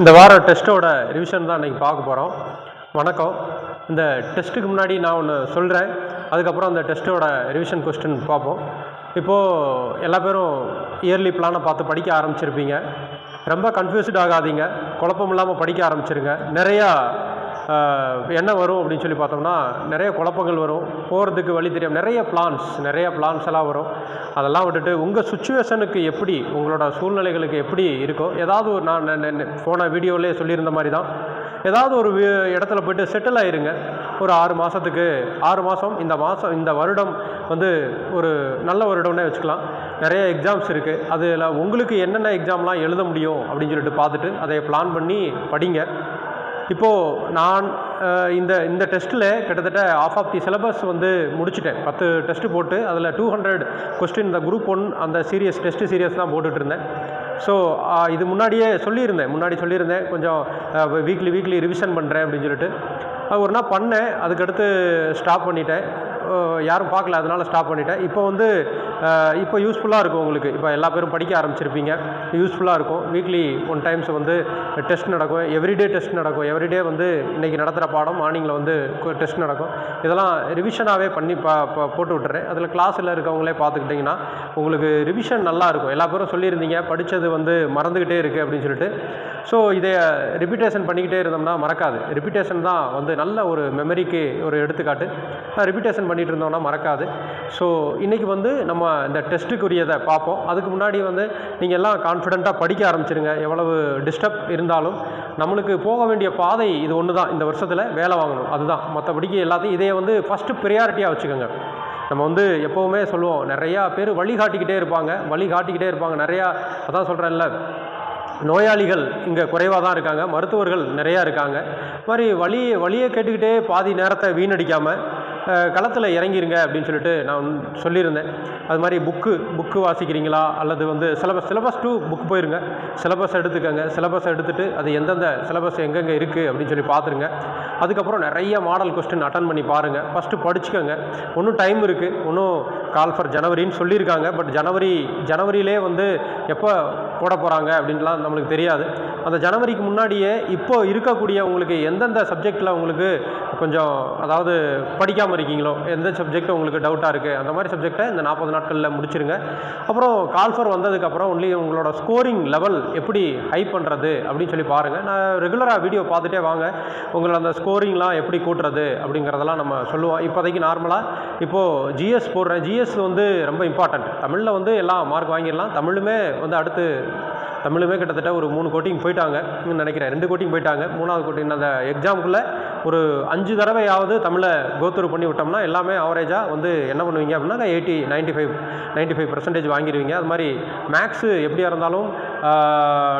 இந்த வார டெஸ்ட்டோட ரிவிஷன் தான் இன்றைக்கி பார்க்க போகிறோம் வணக்கம். இந்த டெஸ்ட்டுக்கு முன்னாடி நான் ஒன்று சொல்கிறேன் அதுக்கப்புறம் அந்த டெஸ்ட்டோட ரிவிஷன் கொஸ்டின் பார்ப்போம். இப்போது எல்லா பேரும் இயர்லி பிளானை பார்த்து படிக்க ஆரம்பிச்சிருப்பீங்க. ரொம்ப கன்ஃபியூஸ்ட் ஆகாதீங்க. குழப்பம் இல்லாமல் படிக்க ஆரம்பிச்சிருங்க. நிறையா என்ன வரும் அப்படின்னு சொல்லி பார்த்தோம்னா நிறைய குழப்பங்கள் வரும். போகிறதுக்கு வழி தெரியும் நிறைய பிளான்ஸ் நிறைய பிளான்ஸ் எல்லாம் வரும். அதெல்லாம் விட்டுட்டு உங்கள் சுச்சுவேஷனுக்கு எப்படி உங்களோட சூழ்நிலைகளுக்கு எப்படி இருக்கோ ஏதாவது ஒரு நான் போன வீடியோவிலே சொல்லியிருந்த மாதிரி தான். ஏதாவது ஒரு வி- இடத்துல போய்ட்டு செட்டில் ஆயிருங்க. ஒரு ஆறு மாதத்துக்கு ஆறு மாதம் இந்த மாதம் இந்த வருடம் வந்து ஒரு நல்ல வருடம்னே வச்சுக்கலாம். நிறைய எக்ஸாம்ஸ் இருக்குது அதில் உங்களுக்கு என்னென்ன எக்ஸாம்லாம் எழுத முடியும் அப்படின்னு சொல்லிட்டு பார்த்துட்டு அதை பிளான் பண்ணி படிங்க. இப்போது நான் இந்த இந்த டெஸ்ட்டில் கிட்டத்தட்ட ஆஃப் ஆஃப் தி சிலபஸ் வந்து முடிச்சிட்டேன். பத்து டெஸ்ட்டு போட்டு அதில் டூ ஹண்ட்ரட் கொஸ்டின் இந்த குரூப் ஒன் அந்த சீரியஸ் டெஸ்ட்டு சீரியஸ் தான் போட்டுட்டு இருந்தேன். ஸோ இது முன்னாடியே சொல்லியிருந்தேன். முன்னாடி சொல்லியிருந்தேன் கொஞ்சம் வீக்லி வீக்லி ரிவிஷன் பண்ணுறேன் அப்படின்னு சொல்லிட்டு. அது ஒரு நாள் பண்ணேன் அதுக்கடுத்து ஸ்டாப் பண்ணிட்டேன். யாரும் பார்க்கல அதனால் ஸ்டாப் பண்ணிட்டேன். இப்போ வந்து இப்போ யூஸ்ஃபுல்லாக இருக்கும் உங்களுக்கு. இப்போ எல்லா பேரும் படிக்க ஆரம்பிச்சிருப்பீங்க. யூஸ்ஃபுல்லாக இருக்கும். வீக்லி ஒன் டைம்ஸ் வந்து டெஸ்ட் நடக்கும். எவ்ரிடே டெஸ்ட் நடக்கும். எவ்ரிடே வந்து இன்றைக்கி நடத்துகிற பாடம் மார்னிங்கில் வந்து டெஸ்ட் நடக்கும். இதெல்லாம் ரிவிஷனாகவே பண்ணி பா போட்டு விட்டுறேன். அதில் கிளாஸில் இருக்கவங்களே பார்த்துக்கிட்டிங்கன்னா உங்களுக்கு ரிவிஷன் நல்லா இருக்கும். எல்லா பேரும் சொல்லியிருந்தீங்க படித்தது வந்து மறந்துக்கிட்டே இருக்குது அப்படின்னு சொல்லிட்டு. ஸோ இதை ரிப்பீட்டேஷன் பண்ணிக்கிட்டே இருந்தோம்னா மறக்காது. ரிப்பீட்டேஷன் தான் வந்து நல்ல ஒரு மெமரிக்கு ஒரு எடுத்துக்காட்டு. ரிப்பீட்டேஷன் பண்ணிகிட்டு இருந்தோம்னா மறக்காது. ஸோ இன்றைக்கி வந்து நம்ம இந்த டெஸ்ட்டுக்குரியதை பார்ப்போம். அதுக்கு முன்னாடி வந்து நீங்கள் எல்லாம் கான்ஃபிடெண்ட்டாக படிக்க ஆரம்பிச்சிருங்க. எவ்வளவு டிஸ்டர்ப் இருந்தாலும் நம்மளுக்கு போக வேண்டிய பாதை இது ஒன்று தான். இந்த வருஷத்தில் வேலை வாங்கணும். அதுதான். மற்றபடிக்கு எல்லாத்தையும் இதையே வந்து ஃபஸ்ட்டு ப்ரியாரிட்டியாக வச்சுக்கோங்க. நம்ம வந்து எப்போவுமே சொல்லுவோம் நிறையா பேர் வழிகாட்டிக்கிட்டே இருப்பாங்க. வழி காட்டிக்கிட்டே இருப்பாங்க. நிறையா அதான் சொல்கிறேன்ல நோயாளிகள் இங்கே குறைவாக தான் இருக்காங்க. மருத்துவர்கள் நிறையா இருக்காங்க. இது மாதிரி வழி வழியை கேட்டுக்கிட்டே பாதி நேரத்தை வீணடிக்காமல் களத்தில் இறங்கிருங்க அப்படின்னு சொல்லிட்டு நான் சொல்லியிருந்தேன். அது மாதிரி புக்கு புக்கு வாசிக்கிறீங்களா? அல்லது வந்து சிலபஸ் சிலபஸ் டூ புக் போயிருங்க. சிலபஸ் எடுத்துக்கோங்க. சிலபஸ் எடுத்துகிட்டு அது எந்தெந்த சிலபஸ் எங்கெங்கே இருக்குது அப்படின்னு சொல்லி பார்த்துருங்க. அதுக்கப்புறம் நிறைய மாடல் கொஸ்டின் அட்டன் பண்ணி பாருங்கள் ஃபஸ்ட்டு படிச்சுக்கோங்க. ஒன்றும் டைம் இருக்குது ஒன்றும் கால் ஃபார் ஜனவரின்னு சொல்லியிருக்காங்க. பட் ஜனவரி ஜனவரியிலே வந்து எப்போ போட போகிறாங்க அப்படின்லாம் நம்மளுக்கு தெரியாது. அந்த ஜனவரிக்கு முன்னாடியே இப்போது இருக்கக்கூடிய உங்களுக்கு எந்தெந்த சப்ஜெக்டில் உங்களுக்கு கொஞ்சம் அதாவது படிக்காமல் இருக்கீங்களோ? எந்த சப்ஜெக்ட் உங்களுக்கு டவுட்டாக இருக்குது அந்த மாதிரி சப்ஜெக்டை இந்த நாற்பது நாட்களில் முடிச்சிருங்க. அப்புறம் கால் ஃபார் வந்ததுக்கப்புறம் ஒன்லி உங்களோட ஸ்கோரிங் லெவல் எப்படி ஹை பண்ணுறது அப்படின்னு சொல்லி பாருங்கள் நான் ரெகுலராக வீடியோ பார்த்துட்டே வாங்க. உங்களை அந்த ஸ்கோரிங்லாம் எப்படி கூட்டுறது அப்படிங்கிறதெல்லாம் நம்ம சொல்லுவோம். இப்போதைக்கு நார்மலாக இப்போது ஜிஎஸ் போடுறேன். ஜிஎஸ் வந்து ரொம்ப இம்பார்ட்டண்ட் தமிழில் வந்து எல்லாம் மார்க் வாங்கிடலாம். தமிழுமே வந்து அடுத்து தமிழுமே கிட்டத்தட்ட ஒரு மூணு கோட்டிங் போயிட்டாங்க நினைக்கிறேன். ரெண்டு கோட்டிங் போயிட்டாங்க. மூணாவது கோட்டிங் அந்த எக்ஸாமுக்குள்ளே ஒரு அஞ்சு தடவையாவது தமிழை கோத்தூர் பண்ணி விட்டோம்னா எல்லாமே ஆவரேஜாக வந்து என்ன பண்ணுவீங்க அப்படின்னா eighty ninety five ninety five percentage வாங்கிடுவீங்க. அது மாதிரி மேக்ஸு எப்படியா இருந்தாலும்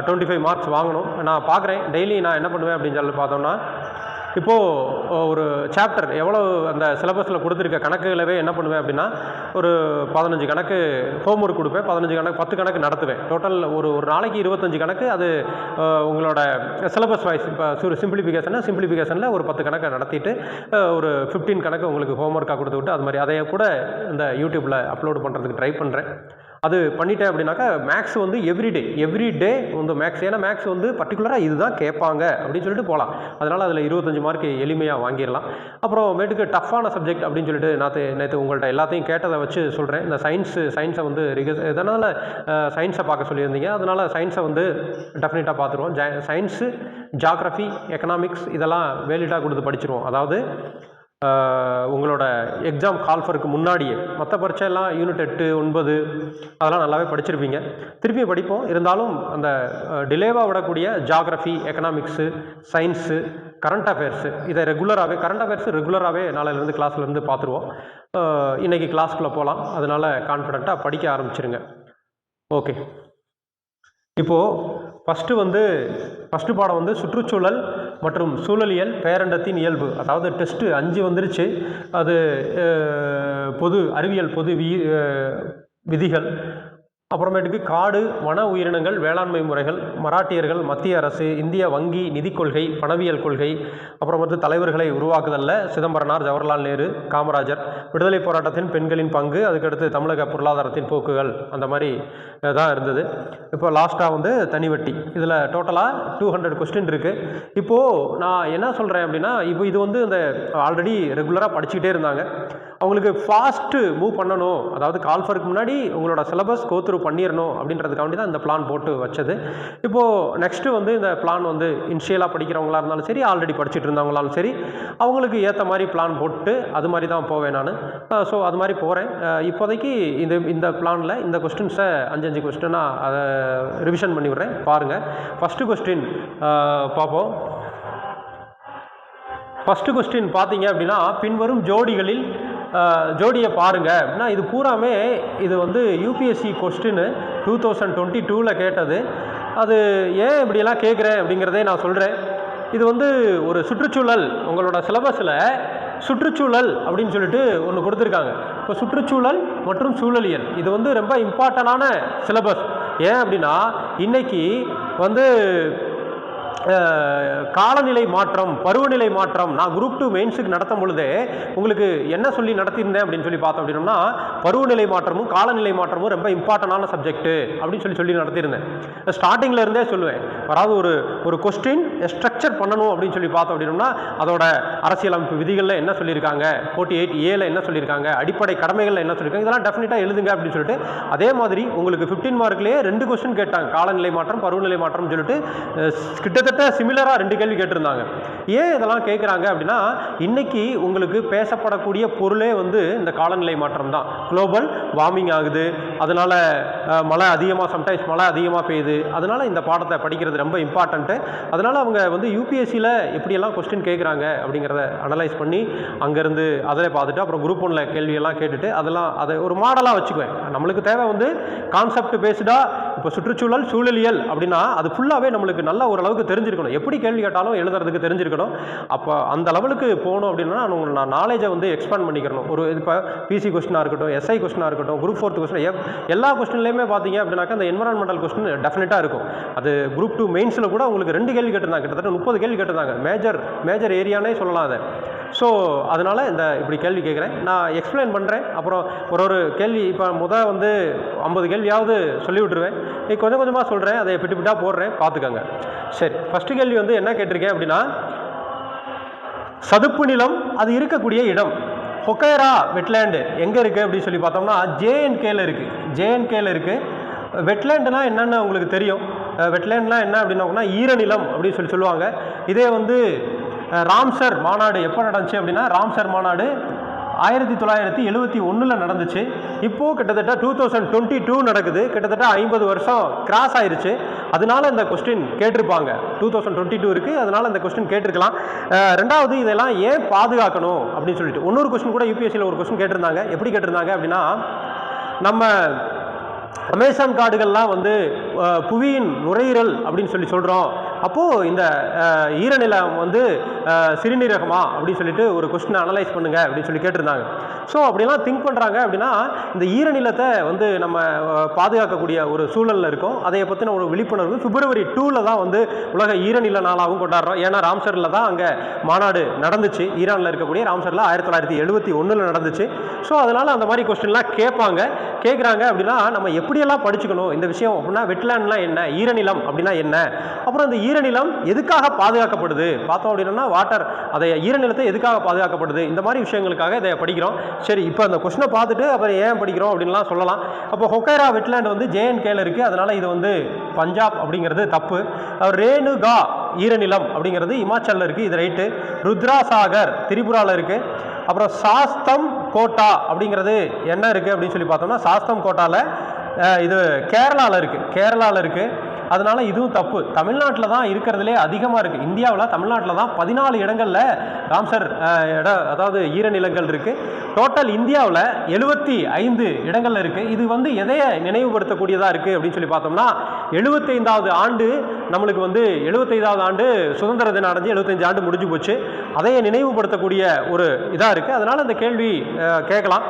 டுவெண்ட்டி ஃபைவ் மார்க்ஸ் வாங்கணும். நான் பார்க்குறேன். டெய்லி நான் என்ன பண்ணுவேன் அப்படின்னு சொல்லி பார்த்தோம்னா இப்போது ஒரு சாப்டர் எவ்வளோ அந்த சிலபஸில் கொடுத்துருக்க கணக்குகளவே என்ன பண்ணுவேன் அப்படின்னா ஒரு பதினஞ்சு கணக்கு ஹோம்ஒர்க் கொடுப்பேன் பதினஞ்சு கணக்கு பத்து கணக்கு நடத்துவேன். டோட்டல் ஒரு ஒரு நாளைக்கு இருபத்தஞ்சு கணக்கு அது உங்களோட சிலபஸ் வைஸ் இப்போ சிம்பிளிஃபிகேஷன் சிம்பிளிஃபிகேஷனில் ஒரு பத்து கணக்கை நடத்திட்டு ஒரு ஃபிஃப்டீன் கணக்கு உங்களுக்கு ஹோம் ஒர்க்காக கொடுத்து விட்டு அது மாதிரி அதையே கூட இந்த யூடியூப்பில் அப்லோடு பண்ணுறதுக்கு ட்ரை பண்ணுறேன் அது பண்ணிட்டேன் அப்படின்னாக்கா மேக்ஸ் வந்து எவ்ரிடே எவ்ரி டே வந்து மேக்ஸ் ஏன்னா மேக்ஸ் வந்து பர்டிகுலராக இதுதான் கேட்பாங்க அப்படின்னு சொல்லிட்டு போகலாம். அதனால் அதில் இருபத்தஞ்சு மார்க் எளிமையாக வாங்கிடலாம். அப்புறம் மேட்டுக்கு டஃப்பான சப்ஜெக்ட் அப்படின்னு சொல்லிட்டு நேற்று நேற்று உங்கள்கிட்ட எல்லாத்தையும் கேட்டதை வச்சு சொல்கிறேன் இந்த சயின்ஸு சயின்ஸை வந்து ரிக இதனால் சயின்ஸை பார்க்க சொல்லியிருந்தீங்க. அதனால் சயின்ஸை வந்து டெஃபினட்டாக பார்த்துருவோம். ஜ சயின்ஸு ஜாக்ரஃபி எக்கனாமிக்ஸ் இதெல்லாம் வேலிட்டாக கொடுத்து படிச்சிருவோம். அதாவது உங்களோட எக்ஸாம் கால்ஃபருக்கு முன்னாடியே மற்ற பரீட்சையெல்லாம் யூனிட் எட்டு ஒன்பது அதெல்லாம் நல்லாவே படிச்சிருப்பீங்க. திருப்பியும் படிப்போம். இருந்தாலும் அந்த டிலேவாக விடக்கூடிய geography economics science current affairs இதை ரெகுலராகவே கரண்ட் அஃபேர்ஸு ரெகுலராகவே நாளையிலேருந்து கிளாஸ்லேருந்து பார்த்துருவோம் இன்றைக்கி கிளாஸ்க்குள்ளே போகலாம் அதனால் கான்ஃபிடெண்ட்டாக படிக்க ஆரம்பிச்சிருங்க. ஓகே இப்போது ஃபஸ்ட்டு வந்து ஃபஸ்ட்டு பாடம் வந்து சுற்றுச்சூழல் மற்றும் சூழலியல் பேரண்டத்தின் இயல்பு. அதாவது டெஸ்ட்டு அஞ்சு வந்துருச்சு. அது பொது அறிவியல் பொது வி விதிகள். அப்புறமேட்டுக்கு காடு வன உயிரினங்கள் வேளாண்மை முறைகள் மராட்டியர்கள் மத்திய அரசு இந்திய வங்கி நிதிக் கொள்கை பணவியல் கொள்கை அப்புறம் வந்து தலைவர்களை உருவாக்குதலில் சிதம்பரனார் ஜவஹர்லால் நேரு காமராஜர். விடுதலை போராட்டத்தின் பெண்களின் பங்கு அதுக்கடுத்து தமிழக பொருளாதாரத்தின் போக்குகள் அந்த மாதிரி தான் இருந்தது. இப்போ லாஸ்ட்டாக வந்து தனிவட்டி. இதில் டோட்டலாக டூ ஹண்ட்ரட் கொஸ்டின் இருக்குது இப்போது நான் என்ன சொல்கிறேன் அப்படின்னா இப்போ இது வந்து இந்த ஆல்ரெடி ரெகுலராக படிச்சுக்கிட்டே இருந்தாங்க. அவங்களுக்கு ஃபாஸ்ட்டு மூவ் பண்ணணும். அதாவது கால்ஃபருக்கு முன்னாடி உங்களோட சிலபஸ் கோத்ரூ பண்ணிடணும் அப்படின்றதுக்காண்டி தான் இந்த பிளான் போட்டு வச்சது. இப்போது நெக்ஸ்ட்டு வந்து இந்த பிளான் வந்து இன்ஷியலாக படிக்கிறவங்களா இருந்தாலும் சரி ஆல்ரெடி படிச்சுட்டு இருந்தவங்களாலும் சரி அவங்களுக்கு ஏற்ற மாதிரி பிளான் போட்டு அது மாதிரி தான் போவேன் நான். ஸோ அது மாதிரி போகிறேன் இப்போதைக்கு இந்த இந்த பிளானில் இந்த கொஸ்டின்ஸை அஞ்சு அஞ்சு கொஸ்டினாக அதை ரிவிஷன் பண்ணி விடுறேன். பாருங்கள் ஃபஸ்ட்டு கொஸ்டின் பார்ப்போம் ஃபஸ்ட்டு கொஸ்டின் பார்த்தீங்க அப்படின்னா பின்வரும் ஜோடிகளில் ஜோடியை பாருங்கள் அப்படின்னா இது பூராமே இது வந்து UPSC question two thousand twenty டூவில் கேட்டது. அது ஏன் இப்படியெல்லாம் கேட்குறேன் அப்படிங்கிறதே நான் சொல்கிறேன் இது வந்து ஒரு சுற்றுச்சூழல். உங்களோட சிலபஸில் சுற்றுச்சூழல் அப்படின்னு சொல்லிட்டு ஒன்று கொடுத்துருக்காங்க. இப்போ சுற்றுச்சூழல் மற்றும் சூழலியல் இது வந்து ரொம்ப இம்பார்ட்டண்டான சிலபஸ் ஏன் அப்படின்னா இன்றைக்கி வந்து காலநிலை மாற்றம் பருவநிலை மாற்றம் நான் குரூப் டூ மெயின்ஸுக்கு நடத்தும் பொழுதே உங்களுக்கு என்ன சொல்லி நடத்தியிருந்தேன் அப்படின்னு சொல்லி பார்த்தோம் அப்படின்னா பருவநிலை மாற்றமும் காலநிலை மாற்றமும் ரொம்ப இம்பார்ட்டண்டான சப்ஜெக்ட்டு அப்படின்னு சொல்லி சொல்லி நடத்தியிருந்தேன். ஸ்டார்டிங்கில் இருந்தே சொல்லுவேன். அதாவது ஒரு ஒரு கொஸ்டின் ஸ்ட்ரக்சர் பண்ணணும் அப்படின்னு சொல்லி பார்த்தோம் அப்படின்னா அதோட அரசியலமைப்பு விதிகளில் என்ன சொல்லியிருக்காங்க ஃபோர்ட்டி எயிட் ஏல என்ன சொல்லியிருக்காங்க அடிப்படை கடமைகளில் என்ன சொல்லியிருக்காங்க இதெல்லாம் டெஃபினட்டாக எழுதுங்க அப்படின்னு சொல்லிட்டு அதே மாதிரி உங்களுக்கு ஃபிஃப்டீன் மார்க்லேயே ரெண்டு கொஸ்டின் கேட்டாங்க. காலநிலை மாற்றம் பருவநிலை மாற்றம்னு சொல்லிட்டு கிட்டத்தட்ட கிட்டத்தட்ட சிமிலராக ரெண்டு கேள்வி கேட்டிருந்தாங்க. ஏன் இதெல்லாம் கேட்குறாங்க அப்படின்னா இன்றைக்கி உங்களுக்கு பேசப்படக்கூடிய பொருளே வந்து இந்த காலநிலை மாற்றம் தான் குளோபல் வார்மிங் ஆகுது. அதனால் மழை அதிகமாக சம்டைம்ஸ் மழை அதிகமாக பெய்யுது. அதனால் இந்த பாடத்தை படிக்கிறது ரொம்ப இம்பார்ட்டண்ட்டு அதனால் அவங்க வந்து யூபிஎஸ்சியில் எப்படியெல்லாம் கொஸ்டின் கேட்குறாங்க அப்படிங்கிறத அனலைஸ் பண்ணி அங்கேருந்து அதில் பார்த்துட்டு அப்புறம் குரூப் ஒன்றில் கேள்வியெல்லாம் கேட்டுட்டு அதெல்லாம் அதை ஒரு மாடலாக வச்சுக்குவேன். நம்மளுக்கு தேவை வந்து கான்செப்ட் பேஸ்டாக இப்போ சுற்றுச்சூழல் சூழலியல் அப்படின்னா அது ஃபுல்லாகவே நம்மளுக்கு நல்ல ஓரளவுக்கு தெரிஞ்சிருக்கணும். எப்படி கேள்வி கேட்டாலும் எழுதுறதுக்கு தெரிஞ்சிருக்கணும். அப்போ அந்த லெவலுக்கு போகணும் அப்படின்னா நான் நான் நாலேஜை வந்து எக்ஸ்பேண்ட் பண்ணிக்கிறணும். ஒரு இப்போ பிசி கொஸ்டினாக இருக்கட்டும் எஸ்ஐ கொஸ்டினாக இருக்கட்டும் குரூப் ஃபோர்த் கொஸ்டின் எல்லா கொஸ்டின்லையுமே பார்த்தீங்க அப்படின்னாக்கா அந்த என்வரான்மெண்டல் கொஸ்டின் டெஃபினட்டாக இருக்கும். அது குரூப் டூ மெயின்ஸில் கூட உங்களுக்கு ரெண்டு கேள்வி கேட்டிருந்தாங்க. கிட்டத்தட்ட முப்பது கேள்வி கேட்டிருந்தாங்க. மேஜர் மேஜர் ஏரியானே சொல்லலாம் அதை. ஸோ அதனால் இந்த இப்படி கேள்வி கேட்குறேன். நான் எக்ஸ்பிளைன் பண்ணுறேன் அப்புறம் ஒரு ஒரு கேள்வி இப்போ முதல் வந்து ஐம்பது கேள்வியாவது சொல்லி விட்டுருவேன் நீ கொஞ்சம் கொஞ்சமாக சொல்கிறேன் அதை பிட்டு பிட்டாக போடுறேன். பார்த்துக்கோங்க. சரி ஃபஸ்ட்டு கேள்வி வந்து என்ன கேட்டிருக்கேன் அப்படின்னா சதுப்பு நிலம் அது இருக்கக்கூடிய இடம். ஹொக்கைரா வெட்லேண்டு எங்கே இருக்குது அப்படின்னு சொல்லி பார்த்தோம்னா ஜேஎன்கேல இருக்குது ஜேஎன்கேல இருக்குது வெட்லேண்டுனா என்னென்னு உங்களுக்கு தெரியும். வெட்லேண்ட்லாம் என்ன அப்படின்னா ஈரநிலம் அப்படின்னு சொல்லி சொல்லுவாங்க. இதே வந்து ராம்சர் மாநாடு எப்போ நடந்துச்சு அப்படின்னா ராம்சர் மாநாடு ஆயிரத்தி தொள்ளாயிரத்தி எழுபத்தி ஒன்றில் நடந்துச்சு. இப்போது கிட்டத்தட்ட டூ தௌசண்ட் டுவெண்ட்டி டூ நடக்குது. கிட்டத்தட்ட ஐம்பது வருஷம் கிராஸ் ஆயிருச்சு. அதனால இந்த கொஸ்டின் கேட்டிருப்பாங்க. டூ தௌசண்ட் டுவெண்ட்டி டூ இருக்குது அதனால் இந்த கொஸ்டின் கேட்டிருக்கலாம். ரெண்டாவது இதெல்லாம் ஏன் பாதுகாக்கணும் அப்படின்னு சொல்லிட்டு. இன்னொரு கொஸ்டின் கூட யூபிஎஸ்சியில் ஒரு கொஸ்டின் கேட்டிருந்தாங்க. எப்படி கேட்டிருந்தாங்க அப்படின்னா நம்ம அமேசான் காடுகள்லாம் வந்து புவியின் நுரையீரல் அப்படின்னு சொல்லி சொல்கிறோம் அப்போது இந்த ஈரநிலம் வந்து சிறுநீரகமா அப்படின்னு சொல்லிட்டு ஒரு கொஸ்டினை அனலைஸ் பண்ணுங்க அப்படின்னு சொல்லி கேட்டிருந்தாங்க. ஸோ அப்படிலாம் திங்க் பண்ணுறாங்க அப்படின்னா இந்த ஈரநிலத்தை வந்து நம்ம பாதுகாக்கக்கூடிய ஒரு சூழலில் இருக்கும். அதை பற்றின ஒரு விழிப்புணர்வு பிப்ரவரி டூவில் தான் வந்து உலக ஈரநில நாளாகவும் கொண்டாடுறோம். ஏன்னா ராம்சரில் தான் அங்கே மாநாடு நடந்துச்சு. ஈரானில் இருக்கக்கூடிய ராம்சரில் ஆயிரத்தி தொள்ளாயிரத்தி எழுபத்தி ஒன்றில் நடந்துச்சு. ஸோ அதனால் அந்த மாதிரி கொஸ்டின்லாம் கேட்பாங்க. கேட்குறாங்க அப்படின்னா நம்ம எப்படியெல்லாம் படிச்சுக்கணும்? இந்த விஷயம் அப்படின்னா வெட்லேண்ட்லாம் என்ன? ஈரநிலம் அப்படின்னா என்ன? அப்புறம் இந்த ஈரநிலம் எதுக்காக பாதுகாக்கப்படுது? பார்த்தோம் அப்படின்னா வாட்டர் அதை ஈரநிலத்தை எதுக்காக பாதுகாக்கப்படுது? இந்த மாதிரி விஷயங்களுக்காக இதை படிக்கிறோம். சரி இப்போ அந்த கொஸ்டினை பார்த்துட்டு அப்புறம் ஏன் படிக்கிறோம் அப்படின்லாம் சொல்லலாம். அப்போ ஹொக்கைரா வெட்லேண்ட் வந்து ஜேஎன்கேல இருக்குது அதனால் இது வந்து பஞ்சாப் அப்படிங்கிறது தப்பு. ரேணுகா ஈரநிலம் அப்படிங்கிறது இமாச்சலில் இருக்குது இது ரைட்டு ருத்ராசாகர் திரிபுராவில் இருக்குது அப்புறம் சாஸ்தம் கோட்டா அப்படிங்கிறது என்ன இருக்குது அப்படின்னு சொல்லி பார்த்தோம்னா சாஸ்தம் கோட்டாவில் இது கேரளாவில் இருக்குது கேரளாவில் இருக்குது அதனால இதுவும் தப்பு. தமிழ்நாட்டில் தான் இருக்கிறதுலே அதிகமாக இருக்குது இந்தியாவில் தமிழ்நாட்டில் தான் பதினாலு இடங்களில் ராம்சர் இடம் அதாவது ஈரநிலங்கள் இருக்குது டோட்டல் இந்தியாவில் எழுபத்தி ஐந்து இடங்களில் இருக்குது இது வந்து எதையை நினைவுபடுத்தக்கூடியதாக இருக்குது அப்படின்னு சொல்லி பார்த்தோம்னா எழுபத்தைந்தாவது ஆண்டு நம்மளுக்கு வந்து எழுபத்தைந்தாவது ஆண்டு சுதந்திர தினம் அடைஞ்சு எழுபத்தஞ்சு ஆண்டு முடிஞ்சு போச்சு. அதைய நினைவுபடுத்தக்கூடிய ஒரு இதாக இருக்குது அதனால் அந்த கேள்வி கேட்கலாம்.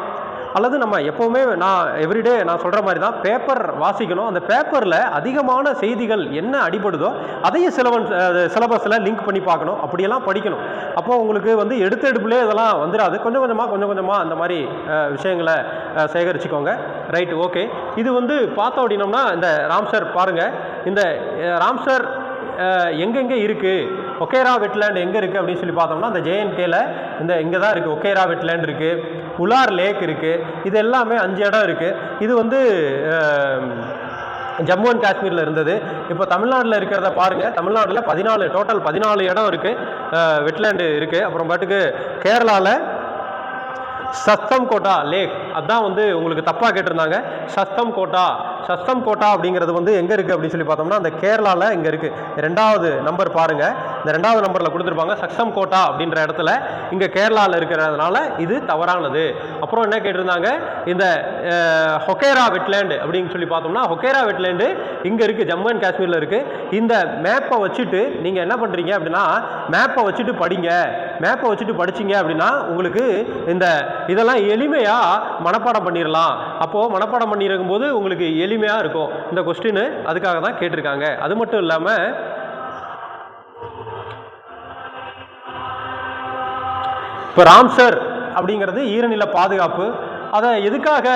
அல்லது நம்ம எப்போவுமே நான் எவ்ரிடே நான் சொல்கிற மாதிரி தான் பேப்பர் வாசிக்கணும். அந்த பேப்பரில் அதிகமான செய்திகள் என்ன அடிபடுதோ அதையும் சிலவன் சிலபஸில் லிங்க் பண்ணி பார்க்கணும். அப்படியெல்லாம் படிக்கணும். அப்போ உங்களுக்கு வந்து எடுத்த எடுப்புலேயே இதெல்லாம் வந்துடாது. கொஞ்சம் கொஞ்சமாக கொஞ்சம் கொஞ்சமாக அந்த மாதிரி விஷயங்களை சேகரிச்சுக்கோங்க. ரைட் ஓகே இது வந்து பார்த்தோம் அப்படின்னோம்னா இந்த ராம்சர் பாருங்கள் இந்த ராம்சர் எங்கெங்கே இருக்குது ஒகேரா வெட்லேண்ட் எங்கே இருக்குது அப்படின்னு சொல்லி பார்த்தோம்னா அந்த ஜேஎன்கேல இந்த இங்கே தான் இருக்குது ஒகேரா வெட்லேண்ட் இருக்குது உலார் லேக் இருக்குது இது எல்லாமே அஞ்சு இடம் இருக்குது இது வந்து ஜம்மு அண்ட் காஷ்மீரில் இருந்தது. இப்போ தமிழ்நாட்டில் இருக்கிறத பாருங்கள் தமிழ்நாட்டில் பதினாலு டோட்டல் பதினாலு இடம் இருக்குது வெட்லேண்டு இருக்குது அப்புறம் பாட்டுக்கு கேரளாவில் சஸ்தம் கோட்டா லேக். அதான் வந்து உங்களுக்கு தப்பாக கேட்டிருந்தாங்க. சஸ்தம் கோட்டா சஸ்தம் கோட்டா அப்படிங்கிறது வந்து எங்கே இருக்குது அப்படின்னு சொல்லி பார்த்தோம்னா அந்த கேரளாவில் இங்கே இருக்குது ரெண்டாவது நம்பர் பாருங்கள் இந்த ரெண்டாவது நம்பரில் கொடுத்துருப்பாங்க சஸ்தம் கோட்டா அப்படின்ற இடத்துல இங்கே கேரளாவில் இருக்கிறதுனால இது தவறானது. அப்புறம் என்ன கேட்டிருந்தாங்க? இந்த ஹொக்கேரா வெட்லேண்டு அப்படின்னு சொல்லி பார்த்தோம்னா ஹொக்கேரா வெட்லேண்டு இங்கே இருக்குது ஜம்மு அண்ட் காஷ்மீரில் இருக்குது இந்த மேப்பை வச்சுட்டு நீங்கள் என்ன பண்ணுறீங்க அப்படின்னா மேப்பை வச்சுட்டு படிங்க. மேப்பை வச்சுட்டு படிச்சீங்க அப்படின்னா உங்களுக்கு இந்த இதெல்லாம் எளிமையாக மனப்பாடம் பண்ணிடலாம் அப்போது மனப்பாடம் பண்ணியிருக்கும் போது உங்களுக்கு எளிமையாக இருக்கும். இந்த கொஸ்டின் அதுக்காக தான் கேட்டிருக்காங்க. அது மட்டும் இல்லாமல் இப்போ ராம்சர் அப்படிங்கிறது ஈரநில பாதுகாப்பு. அதை எதுக்காக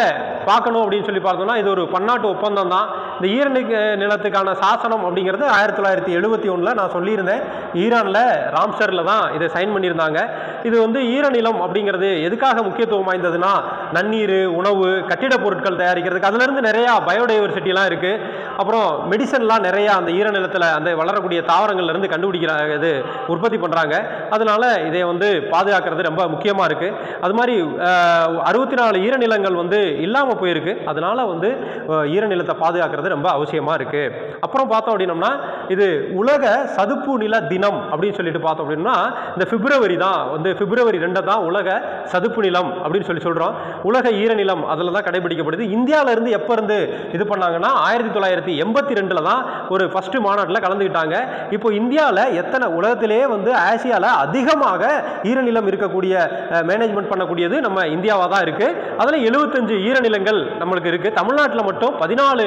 பார்க்கணும் அப்படின்னு சொல்லி பார்த்தோம்னா இது ஒரு பன்னாட்டு ஒப்பந்தம் தான் இந்த ஈரணி நிலத்துக்கான சாசனம் அப்படிங்கிறது ஆயிரத்தி தொள்ளாயிரத்தி எழுபத்தி ஒன்றில் நான் சொல்லியிருந்தேன். ஈரானில் ராம்சரில் தான் இதை சைன் பண்ணியிருந்தாங்க. இது வந்து ஈரநிலம் அப்படிங்கிறது எதுக்காக முக்கியத்துவம் வாய்ந்ததுன்னா நன்னீர் உணவு கட்டிட பொருட்கள் தயாரிக்கிறதுக்கு. அதுலேருந்து நிறையா பயோடைவர்சிட்டிலாம் இருக்குது அப்புறம் மெடிசன்லாம் நிறையா அந்த ஈரநிலத்தில் அந்த வளரக்கூடிய தாவரங்கள்லேருந்து கண்டுபிடிக்கிறாங்க இது உற்பத்தி பண்ணுறாங்க அதனால இதை வந்து பாதுகாக்கிறது ரொம்ப முக்கியமாக இருக்குது அது மாதிரி அறுபத்தி நாலு ஈரநிலங்கள் வந்து இல்லாமல் போயிருக்கு. அதனால வந்து ஈரநிலத்தை பாதுகாக்கிறது ரொம்ப அவசியமாக இருக்குது அப்புறம் பார்த்தோம் அப்படின்னம்னா இது உலக சதுப்பு நில தினம் அப்படின்னு சொல்லிட்டு பார்த்தோம் அப்படின்னா இந்த பிப்ரவரி தான் வந்து பிப்ரவரி ரெண்டை தான் உலக சதுப்பு நிலம் அப்படின்னு சொல்லி சொல்கிறோம் உலக ஈரநிலம் அதில் தான் கடைபிடிக்கப்படுது. இந்தியாவிலேருந்து எப்போ இருந்து இது பண்ணாங்கன்னா ஆயிரத்தி தொள்ளாயிரத்தி எண்பத்தி ரெண்டில் தான் ஒரு ஃபஸ்ட்டு மாநாட்டில் கலந்துக்கிட்டாங்க. இப்போ இந்தியாவில் எத்தனை உலகத்திலேயே வந்து ஆசியாவில் அதிகமாக ஈரநிலம் இருக்கக்கூடிய மேனேஜ்மெண்ட் பண்ணக்கூடியது நம்ம இந்தியாவாக தான் இருக்குது அதில் எழுபத்தஞ்சு ஈரநிலங்கள் நம்மளுக்கு இருக்குது தமிழ்நாட்டில் மட்டும் பதினாலு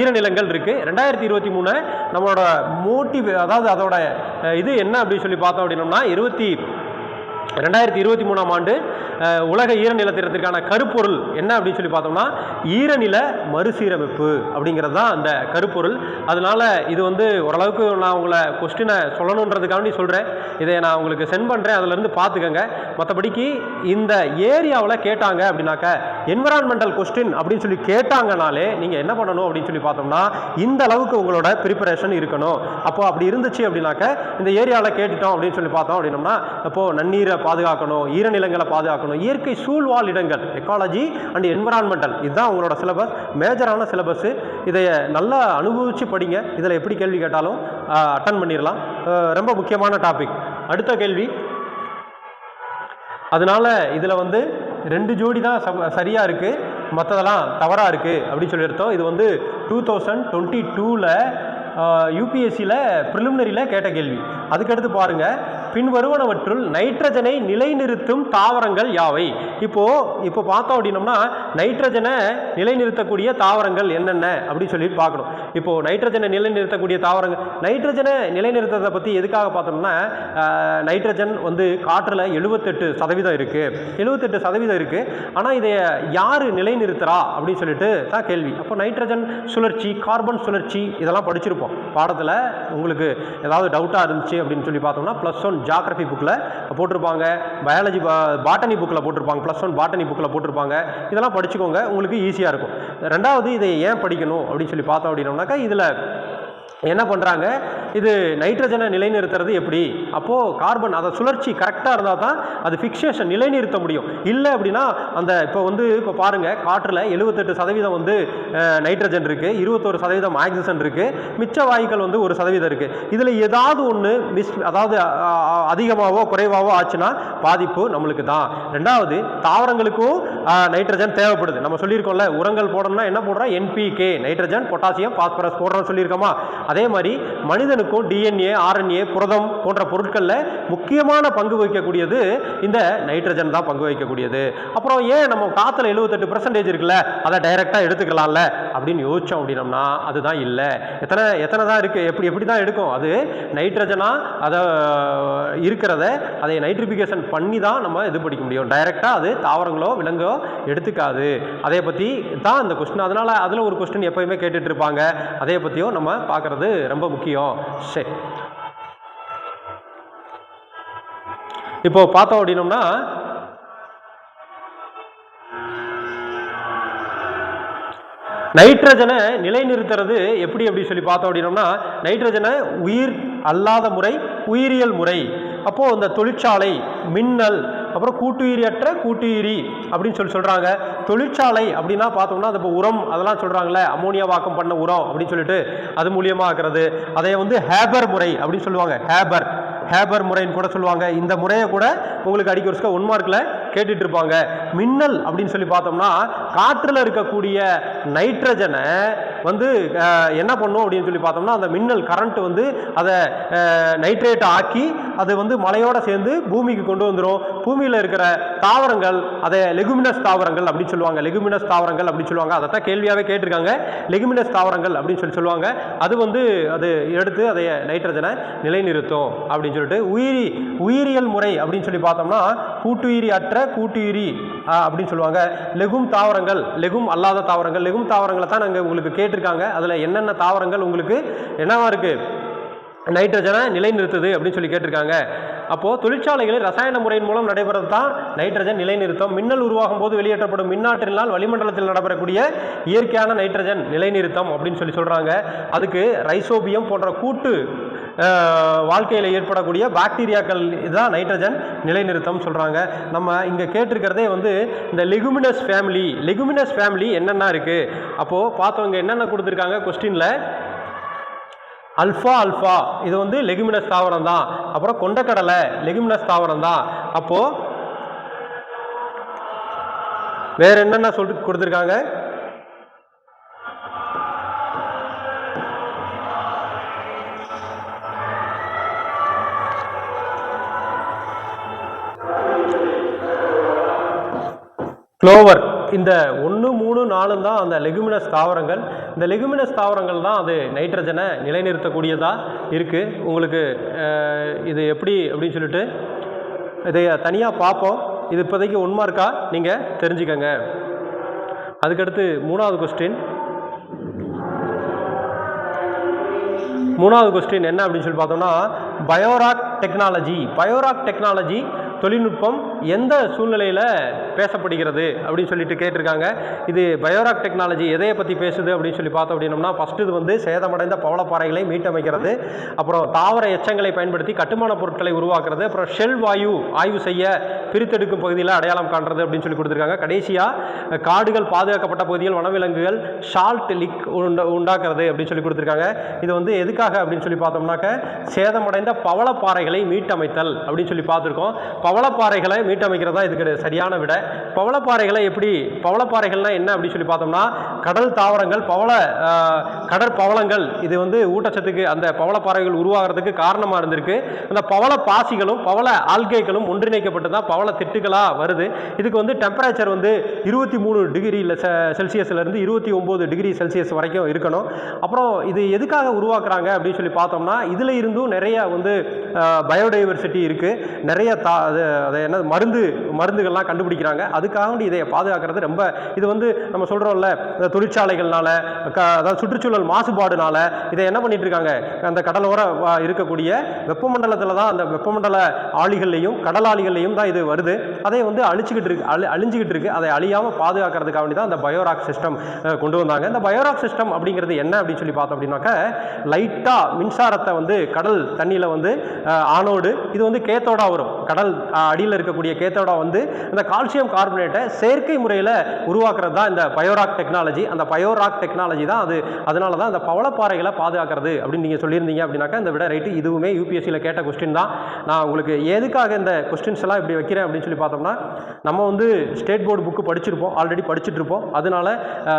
ஈரநிலங்கள் இருக்குது ரெண்டாயிரத்தி இருபத்தி மூணு நம்மளோட மோட்டிவ் அதாவது அதோட இது என்ன அப்படின்னு சொல்லி பார்த்தோம் அப்படின்னோம்னா இருபத்தி ரெண்டாயிரத்தி இருபத்தி மூணாம் ஆண்டு உலக ஈரநில திட்டத்திற்கான கருப்பொருள் என்ன அப்படின்னு சொல்லி பார்த்தோம்னா ஈரநில மறுசீரமைப்பு அப்படிங்கிறது தான் அந்த கருப்பொருள். அதனால இது வந்து ஓரளவுக்கு நான் உங்களை கொஸ்டினை சொல்லணுன்றதுக்காண்டி சொல்கிறேன் இதை நான் உங்களுக்கு சென்ட் பண்ணுறேன் அதிலிருந்து பார்த்துக்கங்க. மற்றபடிக்கு இந்த ஏரியாவில் கேட்டாங்க அப்படின்னாக்க என்விரான்மெண்டல் கொஸ்டின் அப்படின்னு சொல்லி கேட்டாங்கனாலே நீங்கள் என்ன பண்ணணும் அப்படின்னு சொல்லி பார்த்தோம்னா இந்த அளவுக்கு உங்களோட ப்ரிப்பரேஷன் இருக்கணும். அப்போ அப்படி இருந்துச்சு அப்படின்னாக்க இந்த ஏரியாவில் கேட்டுட்டோம் அப்படின்னு சொல்லி பார்த்தோம் அப்படின்னோம்னா அப்போது நன்னீர் பாதுகாக்கணும் ஈரநிலங்களை பாதுகாக்கணும் இயற்கை சூழ்வாழ் இடங்கள் எக்காலஜி அண்ட் என்விரான்மெண்டல் இதுதான் உங்களோட சிலபஸ் மேஜரான சிலபஸ் இதை நல்லா அனுபவித்து படிங்க. இதில் எப்படி கேள்வி கேட்டாலும் அட்டன் பண்ணிடலாம். ரொம்ப முக்கியமான டாபிக் அடுத்த கேள்வி. அதனால இதில் வந்து ரெண்டு ஜோடி தான் ச சரியாக இருக்குது மற்றதெல்லாம் தவறாக இருக்குது அப்படின்னு சொல்லி எடுத்தோம். இது வந்து டூ தௌசண்ட் டுவெண்ட்டி டூவில் யூபிஎஸ்சியில் ப்ரிலிமினரியில் கேட்ட கேள்வி. அதுக்கடுத்து பாருங்கள் பின்வருவனவற்றுள் நைட்ரஜனை நிலைநிறுத்தும் தாவரங்கள் யாவை? இப்போது இப்போ பார்த்தோம் அப்படின்னம்னா நைட்ரஜனை நிலைநிறுத்தக்கூடிய தாவரங்கள் என்னென்ன அப்படின்னு சொல்லி பார்க்கணும். இப்போது நைட்ரஜனை நிலைநிறுத்தக்கூடிய தாவரங்கள் நைட்ரஜனை நிலைநிறுத்தத்தை பற்றி எதுக்காக பார்த்தோம்னா நைட்ரஜன் வந்து காற்றில் எழுபத்தெட்டு சதவீதம் இருக்குது எழுபத்தெட்டு சதவீதம் இருக்குது ஆனால் இதை யார் நிலைநிறுத்துகிறா அப்படின்னு சொல்லிட்டு தான் கேள்வி. அப்போ நைட்ரஜன் சுழற்சி கார்பன் சுழற்சி இதெல்லாம் படிச்சிருப்போம். பாடத்தில் உங்களுக்கு ஏதாவது டவுட்டாக இருந்துச்சு அப்படின்னு சொல்லி பார்த்தோம்னா ப்ளஸ் ஒன் ஜாகிரபி புக்கில் போட்டிருப்பாங்க. பயாலஜி பாட்டனி புக்கில் போட்டிருப்பாங்க. ப்ளஸ் ஒன் பாட்டனி புக்கில் போட்டிருப்பாங்க. இதெல்லாம் படிச்சுக்கோங்க. உங்களுக்கு ஈஸியாக இருக்கும். ரெண்டாவது இதை ஏன் படிக்கணும் அப்படின்னு சொல்லி பார்த்தோம் அப்படின்னோம்னாக்கா இதில் என்ன பண்ணுறாங்க இது நைட்ரஜனை நிலைநிறுத்துறது எப்படி? அப்போது கார்பன் அதை சுழற்சி கரெக்டாக இருந்தால் தான் அது ஃபிக்சேஷன் நிலைநிறுத்த முடியும். இல்லை அப்படின்னா அந்த இப்போ வந்து இப்போ பாருங்கள் காற்றில் எழுபத்தெட்டு சதவீதம் வந்து நைட்ரஜன் இருக்குது இருபத்தொரு சதவீதம் ஆக்சிஜன் இருக்குது மிச்ச வாயுக்கள் வந்து ஒரு சதவீதம் இருக்குது இதில் ஏதாவது ஒன்று மிஸ் அதாவது அதிகமாகவோ குறைவாகவோ ஆச்சுன்னா பாதிப்பு நம்மளுக்கு தான். ரெண்டாவது தாவரங்களுக்கும் நைட்ரஜன் தேவைப்படுது. நம்ம சொல்லியிருக்கோம்ல உரங்கள் போடணும்னா என்ன போடுறோம் என்பிகே நைட்ரஜன் பொட்டாசியம் பாஸ்பரஸ் போடுறோம்னு சொல்லியிருக்கோமா? அதே மாதிரி மனிதனுக்கும் டிஎன்ஏ ஆர்என்ஏ புரதம் போன்ற பொருட்களில் முக்கியமான பங்கு வகிக்கக்கூடியது இந்த நைட்ரஜன் தான் பங்கு வகிக்கக்கூடியது. அப்புறம் ஏன் நம்ம காற்றுல எழுபத்தெட்டு பர்சன்டேஜ் இருக்குல்ல அதை டைரெக்டாக எடுத்துக்கலாம்ல அப்படின்னு யோசிச்சோம் அப்படின்னம்னா அதுதான் இல்லை. எத்தனை எத்தனை தான் இருக்குது எப்படி எப்படி தான் எடுக்கும்? அது நைட்ரஜனாக அதை இருக்கிறத அதை நைட்ரிஃபிகேஷன் பண்ணி தான் நம்ம இது படிக்க முடியும். டைரெக்டாக அது தாவரங்களோ விலங்கோ எடுத்துக்காது. அதை பற்றி தான் இந்த கொஸ்டின் அதனால் அதில் ஒரு கொஸ்டின் எப்போயுமே கேட்டுட்ருப்பாங்க அதை பற்றியும் நம்ம பார்க்குறது ரொம்ப முக்கியம். சரி இப்போ பார்த்தோம் அப்படின்னோம்னா நைட்ரஜனை நிலைநிறுத்துறது எப்படி அப்படி சொல்லி பார்த்தோம் அப்படின்னோம்னா நைட்ரஜனை உயிர் அல்லாத முறை உயிரியல் முறை. அப்போது இந்த தொழிற்சாலை மின்னல் அப்புறம் கூட்டுயிரியற்ற கூட்டுயிரி அப்படின்னு சொல்லி சொல்கிறாங்க தொழிற்சாலை அப்படின்னா பார்த்தோம்னா அது இப்போ உரம் அதெல்லாம் சொல்கிறாங்களே அமோனியா வாக்கம் பண்ண உரம் அப்படின்னு சொல்லிட்டு அது மூலியமாக ஆக்குறது. அதை வந்து ஹேபர் முறை அப்படின்னு சொல்லுவாங்க ஹேபர். ஹேபர் முறைன்னு கூட சொல்லுவாங்க. இந்த முறையை கூட உங்களுக்கு அடிக்க ஒரு ஒன் மார்க்கில் கேட்டுட்டு இருப்பாங்க. மின்னல் அப்படின்னு சொல்லி பார்த்தோம்னா காற்றில் இருக்கக்கூடிய நைட்ரஜனை வந்து என்ன பண்ணும் அப்படின்னு சொல்லி பார்த்தோம்னா அந்த மின்னல் கரண்ட் வந்து அதை நைட்ரேட் ஆக்கி அது வந்து மலையோடு சேர்ந்து பூமிக்கு கொண்டு வந்துடும் பூமியில் இருக்கிற தாவரங்கள் அதை லெகுமினஸ் தாவரங்கள் அப்படின்னு சொல்லுவாங்க. லெகுமினஸ் தாவரங்கள் அப்படின்னு சொல்லுவாங்க. அதை தான் கேள்வியாகவே கேட்டிருக்காங்க. லெகுமினஸ் தாவரங்கள் அப்படின்னு சொல்லி சொல்லுவாங்க. அது வந்து அது எடுத்து அதை நைட்ரஜனை நிலைநிறுத்தும் அப்படின்னு சொல்லிட்டு உயிரி உயிரியல் முறை அப்படின்னு சொல்லி பார்த்தோம்னா கூட்டுயிரி அற்ற கூட்டுயிரி அப்படின்னு சொல்லுவாங்க. லெகும் தாவரங்கள் லெகும் அல்லாத தாவரங்கள் லெகும் தாவரங்களை தான் நாங்கள் உங்களுக்கு கேட்டிருக்காங்க. அதில் என்னென்ன தாவரங்கள் உங்களுக்கு என்னவா இருக்குது நைட்ரஜனை நிலைநிறுத்துது அப்படின்னு சொல்லி கேட்டிருக்காங்க. அப்போது தொழிற்சாலைகளில் ரசாயன முறையின் மூலம் நடைபெறது தான் நைட்ரஜன் நிலைநிறுத்தம். மின்னல் உருவாகும் போது வெளியேற்றப்படும் மின்னாற்றினால் வளிமண்டலத்தில் நடைபெறக்கூடிய இயற்கையான நைட்ரஜன் நிலைநிறுத்தம் அப்படின்னு சொல்லி சொல்கிறாங்க அதுக்கு ரைசோபியம் போன்ற கூட்டு வாழ்க்கையில் ஏற்படக்கூடிய பாக்டீரியாக்கள் இதுதான் நைட்ரஜன் நிலைநிறுத்தம் சொல்கிறாங்க நம்ம இங்கே கேட்டிருக்கிறதே வந்து இந்த லெகுமினஸ் ஃபேமிலி லெகுமினஸ் ஃபேமிலி என்னென்ன இருக்குது அப்போது பார்த்தவங்க என்னென்ன கொடுத்துருக்காங்க கொஸ்டினில் அல்ஃபா அல்ஃபா இது வந்து லெகுமினஸ் தாவரம் தான். அப்புறம் கொண்டக்கடலை லெகுமினஸ் தாவரம் தான். அப்போது வேறு என்னென்ன சொல்லிட்டு கொடுத்துருக்காங்க? க்ளோவர் இந்த ஒன்று மூணு நாலு தான் அந்த லெகுமினஸ் தாவரங்கள். இந்த லெகுமினஸ் தாவரங்கள் தான் அது நைட்ரஜனை நிலைநிறுத்தக்கூடியதாக இருக்குது உங்களுக்கு இது எப்படி அப்படின்னு சொல்லிட்டு இதை தனியாக பார்ப்போம். இது இப்போதைக்கு உண்மை இருக்கா நீங்கள் தெரிஞ்சுக்கங்க. அதுக்கடுத்து மூணாவது கொஸ்டின் மூணாவது கொஸ்டின் என்ன அப்படின்னு சொல்லி பார்த்தோம்னா பயோராக் டெக்னாலஜி பயோராக் டெக்னாலஜி தொழில்நுட்பம் எந்த சூழ்நிலையில் பேசப்படுகிறது அப்படின்னு சொல்லிட்டு கேட்டிருக்காங்க. இது பயோராக் டெக்னாலஜி எதையை பற்றி பேசுது அப்படின்னு சொல்லி பார்த்தோம் அப்படின்னம்னா ஃபஸ்ட்டு இது வந்து சேதமடைந்த பவளப்பாறைகளை மீட்டமைக்கிறது. அப்புறம் தாவர எச்சங்களை பயன்படுத்தி கட்டுமான பொருட்களை உருவாக்குறது. அப்புறம் ஷெல் வாயு ஆய்வு செய்ய பிரித்தெடுக்கும் பகுதியில் அடையாளம் காண்றது அப்படின்னு சொல்லி கொடுத்துருக்காங்க. கடைசியாக காடுகள் பாதுகாக்கப்பட்ட பகுதியில் வனவிலங்குகள் ஷால்ட் லிக் உண்டா உண்டாக்குறது அப்படின்னு சொல்லி கொடுத்துருக்காங்க. இது வந்து எதுக்காக அப்படின்னு சொல்லி பார்த்தோம்னாக்க சேதமடைந்த பவளப்பாறைகளை மீட்டமைத்தல் அப்படின்னு சொல்லி பார்த்துருக்கோம். பவளப்பாறைகளை மீட்டமைக்கிறது தான் இதுக்கு சரியான விட. பவளப்பாறைகளை எப்படி பவளப்பாறைகள்னால் என்ன அப்படின்னு சொல்லி பார்த்தோம்னா கடல் தாவரங்கள் பவள கடற்பவளங்கள் இது வந்து ஊட்டச்சத்துக்கு அந்த பவளப்பாறைகள் உருவாகிறதுக்கு காரணமாக இருந்திருக்கு. அந்த பவள பாசிகளும் பவள ஆல்கைகளும் ஒன்றிணைக்கப்பட்டு தான் பவள திட்டுகளாக வருது. இதுக்கு வந்து டெம்பரேச்சர் வந்து இருபத்தி மூணு டிகிரியில் செல்சியஸ்லேருந்து இருபத்தி ஒம்பது டிகிரி செல்சியஸ் வரைக்கும் இருக்கணும். அப்புறம் இது எதுக்காக உருவாக்குறாங்க அப்படின்னு சொல்லி பார்த்தோம்னா இதில் இருந்தும் நிறைய வந்து பயோடைவர்சிட்டி இருக்குது நிறைய தா அது என்ன என்ன மருந்து மருந்துகள்லாம் கண்டுபிடிக்கிறாங்க. அதுக்காக வேண்டி இதை பாதுகாக்கிறது ரொம்ப இது வந்து நம்ம சொல்கிறோம்ல இந்த தொழிற்சாலைகள்னால க அதாவது சுற்றுச்சூழல் மாசுபாடுனால இதை என்ன பண்ணிட்டு இருக்காங்க அந்த கடலோர இருக்கக்கூடிய வெப்பமண்டலத்தில் தான் அந்த வெப்பமண்டல ஆளிகள்லையும் கடல் ஆளிகள்லையும் தான் இது வருது. அதை வந்து அழிச்சுக்கிட்டு இருக்கு அழி அழிஞ்சிக்கிட்டு இருக்கு அதை அழியாமல் பாதுகாக்கிறதுக்காக வேண்டி தான் அந்த பயோராக் சிஸ்டம் கொண்டு வந்தாங்க. இந்த பயோராக் சிஸ்டம் அப்படிங்கிறது என்ன அப்படின்னு சொல்லி பார்த்தோம் அப்படின்னாக்க லைட்டாக மின்சாரத்தை வந்து கடல் தண்ணியில் வந்து ஆனோடு இது வந்து கேத்தோடாக வரும். கடல் அடியில் இருக்கக்கூடிய கேத்தோடா வந்து இந்த கால்சியம் கார்பனேட்டை செயற்கை முறையில் உருவாக்குறது தான் இந்த பயோராக் டெக்னாலஜி. அந்த பயோராக் டெக்னாலஜி தான் அது. அதனால தான் இந்த பவளப்பாறைகளை பாதுகாக்கிறது அப்படின்னு நீங்கள் சொல்லியிருந்தீங்க அப்படின்னாக்கா இந்த விட ரைட்டு இதுவுமே யூபிஎஸ்சியில் கேட்ட கொஸ்டின் தான். நான் உங்களுக்கு எதுக்காக இந்த கொஸ்டின்ஸ் எல்லாம் இப்படி வைக்கிறேன் அப்படின்னு சொல்லி பார்த்தோம்னா நம்ம வந்து ஸ்டேட் போர்டு புக்கு படிச்சிருப்போம். ஆல்ரெடி படிச்சுட்டு இருப்போம். அதனால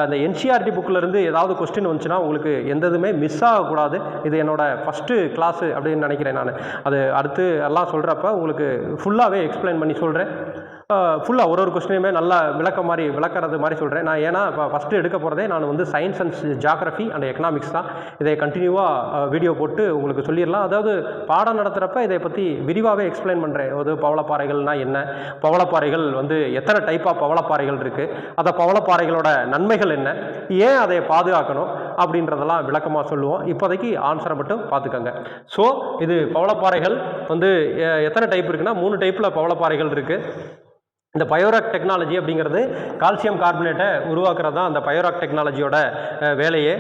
இந்த என்சிஆர்டி புக்கிலேருந்து ஏதாவது கொஸ்டின் வந்துச்சுன்னா உங்களுக்கு எந்த மிஸ் ஆகக்கூடாது. இது என்னோட ஃபஸ்ட்டு கிளாஸு அப்படின்னு நினைக்கிறேன் நான். அது அடுத்து எல்லாம் சொல்கிறப்ப உங்களுக்கு ஃபுல்லாகவே எக்ஸ்பிளைன் பண்ணி சொல்கிறேன் ஃபுல்லாக ஒரு ஒரு கொஸ்டினையுமே நல்லா விளக்க மாதிரி விளக்கறது மாதிரி சொல்கிறேன் நான் ஏன்னா இப்போ ஃபஸ்ட்டு எடுக்க போகிறதே நான் வந்து science and geography and economics தான். இதை கண்டினியூவாக வீடியோ போட்டு உங்களுக்கு சொல்லிடலாம். அதாவது பாடம் நடத்துகிறப்ப இதை பற்றி விரிவாகவே எக்ஸ்பிளைன் பண்ணுறேன் அதாவது பவளப்பாறைகள்னால் என்ன? பவளப்பாறைகள் வந்து எத்தனை டைப் ஆஃப் பவளப்பாறைகள் இருக்குது அந்த பவளப்பாறைகளோட நன்மைகள் என்ன? ஏன் அதை பாதுகாக்கணும்? அப்படின்றதெல்லாம் விளக்கமாக சொல்லுவோம். இப்போதைக்கு ஆன்சரை மட்டும் பார்த்துக்கோங்க. ஸோ இது பவளப்பாறைகள் வந்து எ- எத்தனை டைப் இருக்குன்னா மூணு டைப்பில் பவளப்பாறைகள் இருக்குது இந்த பயோராக் டெக்னாலஜி அப்படிங்கிறது கால்சியம் கார்பனேட்டை உருவாக்குறது தான் அந்த பயோராக் டெக்னாலஜியோட வேலையே.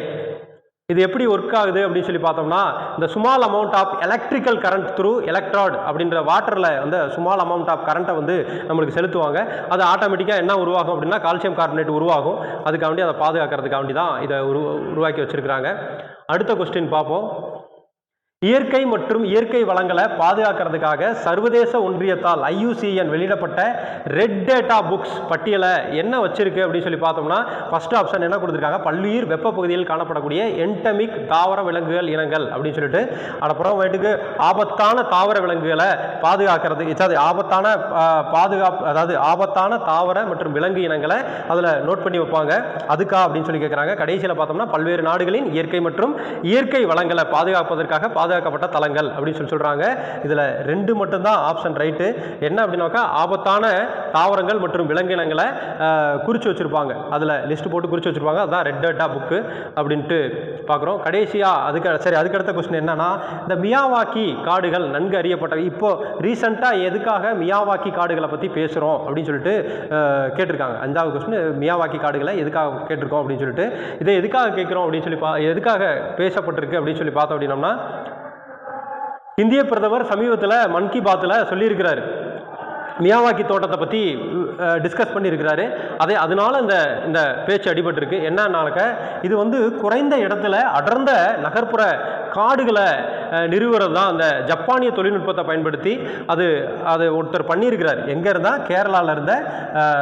இது எப்படி ஒர்க் ஆகுது அப்படின்னு சொல்லி பார்த்தோம்னா இந்த small amount of electrical current through electrode அப்படின்ற வாட்டரில் வந்து ஸ்மால் அமௌண்ட் ஆஃப் கரண்ட்டை வந்து நம்மளுக்கு செலுத்துவாங்க. அது ஆட்டோமேட்டிக்காக என்ன உருவாகும் அப்படின்னா கால்சியம் கார்பனேட் உருவாகும். அதுக்காண்டி அதை பாதுகாக்கிறதுக்காண்டி தான் இதை உரு உருவாக்கி வச்சுருக்கிறாங்க. அடுத்த கொஸ்டின் பார்ப்போம். இயற்கை மற்றும் இயற்கை வளங்களை பாதுகாக்கிறதுக்காக சர்வதேச ஒன்றியத்தால் ஐயூசிஎன் வெளியிடப்பட்ட ரெட் டேட்டா புக்ஸ் பட்டியலை என்ன வச்சிருக்கு அப்படின்னு சொல்லி பார்த்தோம்னா ஃபர்ஸ்ட் ஆப்ஷன் என்ன கொடுத்துருக்காங்க? பல்லுயிர் வெப்ப பகுதியில் காணப்படக்கூடிய என்டமிக் தாவர விலங்குகள் இனங்கள் அப்படின்னு சொல்லிட்டு அப்புறமேட்டுக்கு ஆபத்தான தாவர விலங்குகளை பாதுகாக்கிறது அதாவது ஆபத்தான பாதுகாப்பு அதாவது ஆபத்தான தாவர மற்றும் விலங்கு இனங்களை அதில் நோட் பண்ணி வைப்பாங்க. அதுக்கா அப்படின்னு சொல்லி கேட்குறாங்க கடைசியில் பார்த்தோம்னா பல்வேறு நாடுகளின் இயற்கை மற்றும் இயற்கை வளங்களை பாதுகாப்பதற்காக பாதுகாக்கப்பட்ட தலங்கள் அப்படின்னு சொல்லி சொல்கிறாங்க இதில் ரெண்டு மட்டும்தான் ஆப்ஷன் ரைட்டு என்ன அப்படின்னாக்கா ஆபத்தான தாவரங்கள் மற்றும் விலங்கினங்களை குறித்து வச்சுருப்பாங்க. அதில் லிஸ்ட் போட்டு குறித்து வச்சுருப்பாங்க. அதுதான் ரெட் டேட்டா புக்கு அப்படின்ட்டு பார்க்குறோம் கடைசியாக அதுக்கு சரி அதுக்கடுத்த கொஸ்டின் என்னென்னா இந்த மியாவாக்கி காடுகள் நன்கு அறியப்பட்டவை. இப்போது ரீசெண்டாக எதுக்காக மியாவாக்கி காடுகளை பற்றி பேசுகிறோம் அப்படின்னு சொல்லிட்டு கேட்டிருக்காங்க. அஞ்சாவது கொஸ்டின் மியாவாக்கி காடுகளை எதுக்காக கேட்டிருக்கோம் அப்படின்னு சொல்லிட்டு. இதை எதுக்காக கேட்குறோம் அப்படின்னு சொல்லி பா எதுக்காக பேசப்பட்டிருக்கு அப்படின்னு சொல்லி பார்த்தோம் அப்படின்னோம்னா இந்திய பிரதமர் சமீபத்தில் மன் கி பாத்தில் சொல்லியிருக்கிறார். மியாவாக்கி தோட்டத்தை பற்றி டிஸ்கஸ் பண்ணியிருக்கிறாரு. அதே அதனால் இந்த இந்த பேச்சு அடிபட்டிருக்கு. என்னன்னாக்க இது வந்து குறைந்த இடத்துல அடர்ந்த நகர்ப்புற காடுகளை நிறுவுறது தான் அந்த ஜப்பானிய தொழில்நுட்பத்தை பயன்படுத்தி அது அது ஒருத்தர் பண்ணியிருக்கிறார். எங்கே இருந்தால் கேரளாவில் இருந்த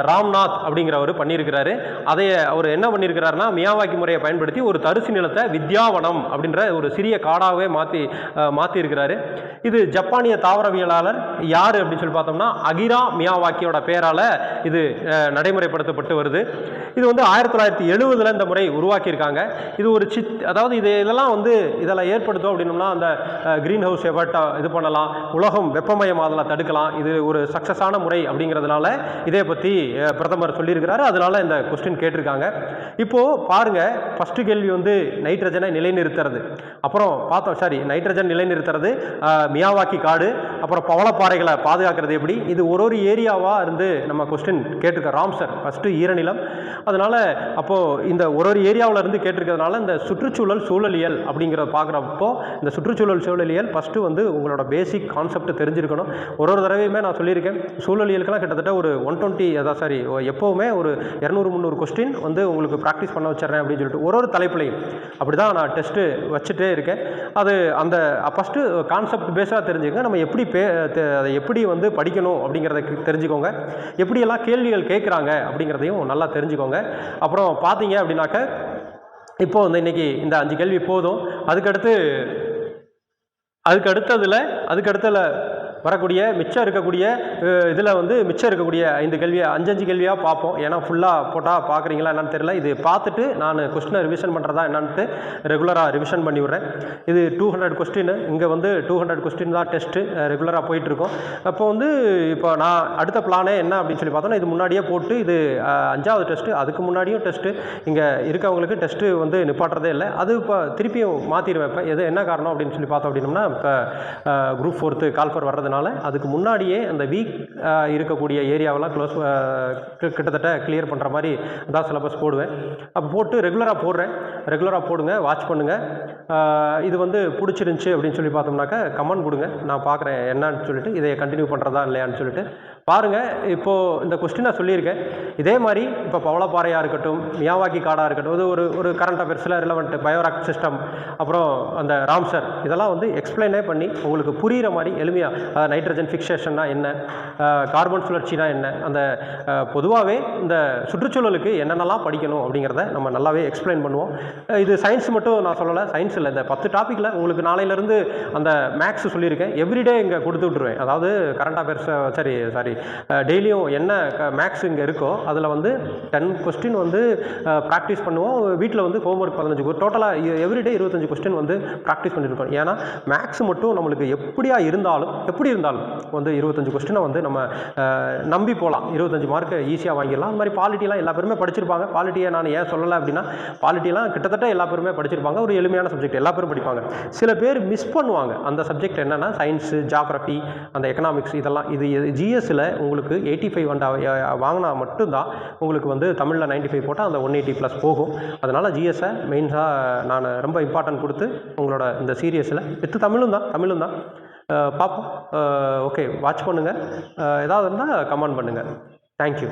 ராம்நாத் அப்படிங்கிறவர் பண்ணியிருக்கிறாரு. அதை அவர் என்ன பண்ணியிருக்கிறாருன்னா மியாவாக்கி முறையை பயன்படுத்தி ஒரு தரிசு நிலத்தை வித்யாவனம் அப்படின்ற ஒரு சிறிய காடாகவே மாற்றி மாற்றியிருக்கிறாரு இது ஜப்பானிய தாவரவியலாளர் யார் அப்படின்னு சொல்லி பார்த்தோம்னா அகிரா மியாவாக்கியோட பேரால் இது நடைமுறைப்படுத்தப்பட்டு வருது. இது வந்து ஆயிரத்தி தொள்ளாயிரத்தி எழுபதில் இந்த முறை உருவாக்கியிருக்காங்க. இது ஒரு சித் அதாவது இது இதெல்லாம் வந்து இதெல்லாம் ஏற்படுத்தும் அப்படின்னோம்னா அந்த க்ரீன் ஹவுஸ் எஃபர்ட்டை இது பண்ணலாம். உலகம் வெப்பமயமாதலை தடுக்கலாம். இது ஒரு சக்ஸஸான முறை அப்படிங்கிறதுனால இதை பற்றி பிரதமர் சொல்லியிருக்கிறாரு. அதனால இந்த கொஸ்டின் கேட்டிருக்காங்க. இப்போது பாருங்கள் ஃபஸ்ட்டு கேள்வி வந்து நைட்ரஜனை நிலைநிறுத்துறது. அப்புறம் பார்த்தோம் சாரி நைட்ரஜன் நிலைநிறுத்துறது மியாவாக்கி காடு அப்புறம் பவளப்பாறைகளை பாதுகாக்கிறது எப்படி? இது ஒரு ஒரு ஏரியாவாக இருந்து நம்ம கொஸ்டின் கேட்டிருக்கோம் ராம்சர் ஃபஸ்ட்டு ஈரநிலம். அதனால் அப்போது இந்த ஒரு ஒரு ஏரியாவில் இருந்து கேட்டிருக்கிறதுனால இந்த சுற்றுச்சூழல் சூழலியல் அப்படிங்கிறத பார்க்குறப்போ இந்த சுற்றுச்சூழல் சூழலியல் ஃபஸ்ட்டு வந்து உங்களோட பேசிக் கான்செப்ட் தெரிஞ்சிருக்கணும். ஒரு ஒரு தடவையுமே நான் சொல்லியிருக்கேன். சூழலியலுக்கெல்லாம் கிட்டத்தட்ட ஒரு ஒன் டுவெண்ட்டி அதான் சாரி எப்போவுமே ஒரு இரநூறு முந்நூறு கொஸ்டின் வந்து உங்களுக்கு ப்ராக்டிஸ் பண்ண வச்சிடறேன் அப்படின்னு சொல்லிட்டு ஒரு ஒரு தலைப்புலையும். அப்படி தான் நான் டெஸ்ட்டு வச்சுட்டே இருக்கேன். அது அந்த ஃபஸ்ட்டு கான்செப்ட் பேஸாக தெரிஞ்சுங்க நம்ம எப்படி பே அதை எப்படி வந்து படிக்கணும் அப்படிங்கிறத தெரிஞ்சுக்கோங்க. எப்படியெல்லாம் கேள்விகள் கேட்குறாங்க அப்படிங்கிறதையும் நல்லா தெரிஞ்சுக்கோங்க. அப்புறம் பார்த்தீங்க அப்படின்னாக்க இப்போது வந்து இன்னைக்கு இந்த அஞ்சு கேள்வி போதும். அதுக்கடுத்து அதுக்கு அடுத்ததில் அதுக்கு அடுத்ததில் வரக்கூடிய மிச்சம் இருக்கக்கூடிய இதில் வந்து மிச்சம் இருக்கக்கூடிய ஐந்து கேள்வியை அஞ்சஞ்சு கேள்வியாக பார்ப்போம். ஏன்னா ஃபுல்லாக போட்டால் பார்க்குறீங்களா என்னன்னு தெரியல. இது பார்த்துட்டு நான் கொஸ்டினை ரிவிஷன் பண்ணுறதா என்னான்ட்டு ரெகுலராக ரிவிஷன் பண்ணி விட்றேன். இது டூ ஹண்ட்ரட் கொஸ்டின் இங்கே வந்து டூ ஹண்ட்ரட் கொஸ்டின் தான் டெஸ்ட்டு ரெகுலராக போயிட்டுருக்கோம். அப்போ வந்து இப்போ நான் அடுத்த பிளானே என்ன அப்படின்னு சொல்லி பார்த்தோன்னா இது முன்னாடியே போட்டு இது அஞ்சாவது டெஸ்ட்டு அதுக்கு முன்னாடியும் டெஸ்ட்டு இங்கே இருக்கவங்களுக்கு டெஸ்ட்டு வந்து நிப்பாட்டுறதே இல்லை. அது இப்போ திருப்பியும் மாற்றிடுவேன் இப்போ எது என்ன காரணம் அப்படின்னு சொல்லி பார்த்தோம் அப்படின்னா இப்போ குரூப் ஃபோர்த்து கால்ஃபர் வர்றதுனால அதுக்கு முன்னாடியே அந்த வீக் இருக்கக்கூடிய ஏரியாவெல்லாம் க்ளோஸ் கிட்டத்தட்ட கிளியர் பண்ணுற மாதிரி தான் சிலபஸ் போடுவேன். அப்போ போட்டு ரெகுலராக போடுறேன். ரெகுலராக போடுங்க வாட்ச் பண்ணுங்கள் இது வந்து பிடிச்சிருந்துச்சி அப்படின்னு சொல்லி பார்த்தோம்னாக்கா கமெண்ட் கொடுங்க. நான் பார்க்குறேன் என்னன்னு சொல்லிட்டு இதை கண்டினியூ பண்ணுறதா இல்லையான்னு சொல்லிட்டு பாருங்கள் இப்போது இந்த கொஸ்டின் நான் சொல்லியிருக்கேன். இதே மாதிரி இப்போ பவளப்பாறையாக இருக்கட்டும் மியாவாக்கி காடாக இருக்கட்டும் இது ஒரு ஒரு கரண்ட் அஃபேர்ஸில் ரிலவெண்ட் பயோராக் சிஸ்டம் அப்புறம் அந்த ராம்சர் இதெல்லாம் வந்து எக்ஸ்பிளைனே பண்ணி உங்களுக்கு புரிகிற மாதிரி எளிமையாக நைட்ரஜன் ஃபிக்சேஷன்னா என்ன கார்பன் சுழற்சினா என்ன அந்த பொதுவாகவே இந்த சுற்றுச்சூழலுக்கு என்னென்னலாம் படிக்கணும் அப்படிங்கிறத நம்ம நல்லாவே எக்ஸ்பிளைன் பண்ணுவோம். இது சயின்ஸ் மட்டும் நான் சொல்லலை சயின்ஸ் இல்லை இந்த பத்து டாப்பிக்கில் உங்களுக்கு நாளையிலேருந்து அந்த மேக்ஸ் சொல்லியிருக்கேன். எவ்ரிடே இங்கே கொடுத்து விட்ருவேன் அதாவது கரண்ட் அஃபேர்ஸ் சரி சாரி டெய்லியும் என்ன மேக்ஸ் இங்கே இருக்கோ அதில் வந்து டென் கொஸ்டின் வந்து ப்ராக்டிஸ் பண்ணுவோம். வீட்டில் வந்து ஹோம்ஒர்க் பதினஞ்சு டோட்டலாக எவ்ரிடே இருபத்தஞ்சு கொஸ்டின் வந்து ப்ராக்டிஸ் பண்ணியிருக்கோம் ஏன்னா மேக்ஸ் மட்டும் நம்மளுக்கு எப்படியா இருந்தாலும் எப்படி இருந்தாலும் வந்து இருபத்தஞ்சு கொஸ்டினை வந்து நம்ம நம்பி போகலாம் இருபத்தஞ்சு மார்க்கு ஈஸியாக வாங்கிடலாம். அந்த மாதிரி பாலிட்டிலாம் எல்லா பேருமே படிச்சிருப்பாங்க. பாலிட்டியை நான் ஏன் சொல்லலை அப்படின்னா பாலிட்டிலாம் கிட்டத்தட்ட எல்லா பேருமே படிச்சிருப்பாங்க. ஒரு எளிமையான சப்ஜெக்ட் எல்லா பேரும் படிப்பாங்க. சில பேர் மிஸ் பண்ணுவாங்க. அந்த சப்ஜெக்ட் என்னென்னா சயின்ஸு ஜாகிரஃபி அந்த எக்கனாமிக்ஸ் இதெல்லாம் இது ஜிஎஸ்சில் உங்களுக்கு எயிட்டி ஃபைவ் வண்டா வாங்கினா மட்டும்தான் உங்களுக்கு வந்து தமிழில் 95 ஃபைவ் போட்டால் அந்த ஒன் எயிட்டி ப்ளஸ் போகும். அதனால் ஜிஎஸ்ஸை மெயின்ஸாக நான் ரொம்ப இம்பார்ட்டன்ட் கொடுத்து உங்களோட இந்த சீரியஸில் வித்து தமிழும் தான் தமிழும் தான். பார்ப்போம். ஓகே வாட்ச் பண்ணுங்கள் ஏதாவது இருந்தால் கமெண்ட் பண்ணுங்கள் தேங்க்யூ